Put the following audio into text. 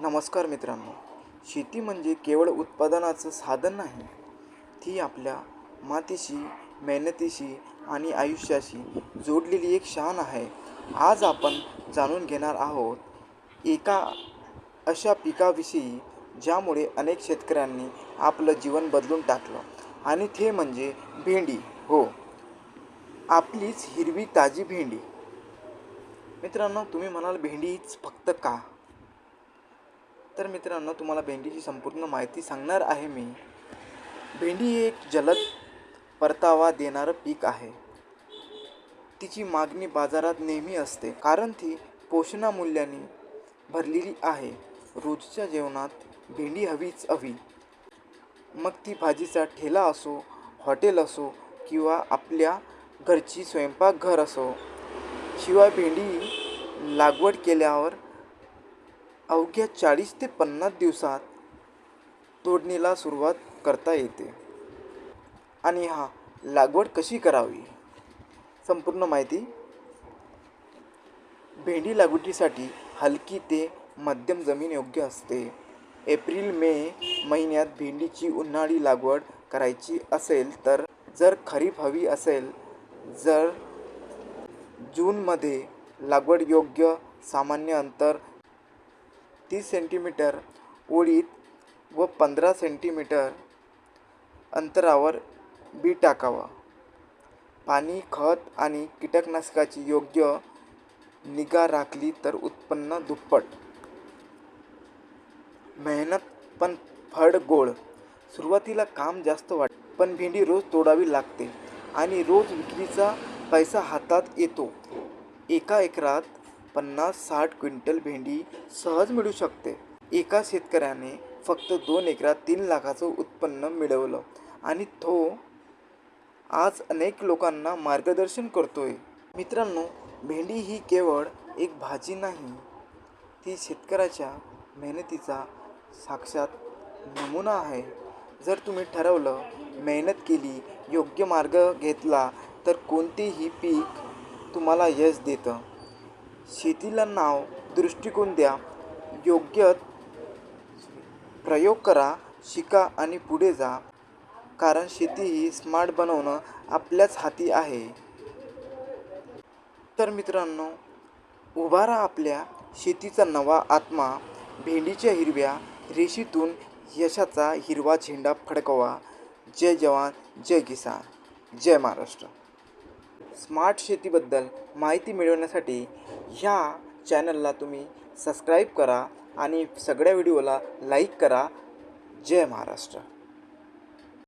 नमस्कार मित्रांनो. शेती म्हणजे केवळ उत्पादनाचं साधन नाही ती आपल्या मातीशी मेहनतीशी आणि आयुष्याशी जोडलेली एक शान आहे. आज आपण जाणून घेणार आहोत एका अशा पिकाविषयी ज्यामुळे अनेक शेतकऱ्यांनी आपलं जीवन बदलून टाकलं आणि ते म्हणजे भेंडी. हो आपलीच हिरवी ताजी भेंडी. मित्रांनो तुम्ही म्हणाल भेंडीच फक्त का? तर मित्रांनो तुम्हाला भेंडीची संपूर्ण माहिती सांगणार आहे मी. भेंडी हे एक जलद परतावा देणारं पीक आहे. तिची मागणी बाजारात नेहमी असते कारण ती पोषणामूल्याने भरलेली आहे. रोजच्या जेवणात भेंडी हवीच हवी. मग ती भाजीचा ठेला असो हॉटेल असो किंवा आपल्या घरची स्वयंपाकघर असो. शिवाय भेंडी लागवड केल्यावर अवघ्या चाळीस ते पन्नास दिवसात तोडणीला सुरुवात करता येते. आणि हा लागवड कशी करावी? संपूर्ण माहिती भेंडी लागवडीसाठी हलकी ते मध्यम जमीन योग्य असते. एप्रिल मे महिन्यात भेंडीची उन्हाळी लागवड करायची असेल तर जर खरीप हवी असेल जर जूनमध्ये लागवड योग्य सामान्य अंतर तीस सेंटीमीटर ओळीत व पंधरा सेंटीमीटर अंतरावर बी टाकावं. पाणी खत आणि कीटकनाशकाची योग्य निगा राखली तर उत्पन्न दुप्पट. मेहनत पण फळ गोड. सुरुवातीला काम जास्त वाट पण भेंडी रोज तोडावी लागते आणि रोज विक्रीचा पैसा हातात येतो. एका एकरात पन्नास साठ क्विंटल भेंडी सहज मिळू शकते. एका शेतकऱ्याने फक्त दोन एकरात तीन लाखाचं उत्पन्न मिळवलं आणि तो आज अनेक लोकांना मार्गदर्शन करतोय. मित्रांनो भेंडी ही केवळ एक भाजी नाही ती शेतकऱ्याच्या मेहनतीचा साक्षात नमुना आहे. जर तुम्ही ठरवलं मेहनत केली योग्य मार्ग घेतला तर कोणतेही पीक तुम्हाला यश देतं. शेतीला नाव दृष्टिकोन द्या योग्य प्रयोग करा शिका आणि पुढे जा. कारण शेती ही स्मार्ट बनवणं आपल्याच हाती आहे. तर मित्रांनो उभारा आपल्या शेतीचा नवा आत्मा. भेंडीच्या हिरव्या रेषेतून यशाचा हिरवा झेंडा फडकवा. जय जवान जय किसान. जय महाराष्ट्र. स्मार्ट शेतीबद्दल माहिती मिळवण्यासाठी ह्या चॅनलला तुम्ही सबस्क्राईब करा आणि सगळ्या व्हिडिओला लाईक करा. जय महाराष्ट्र.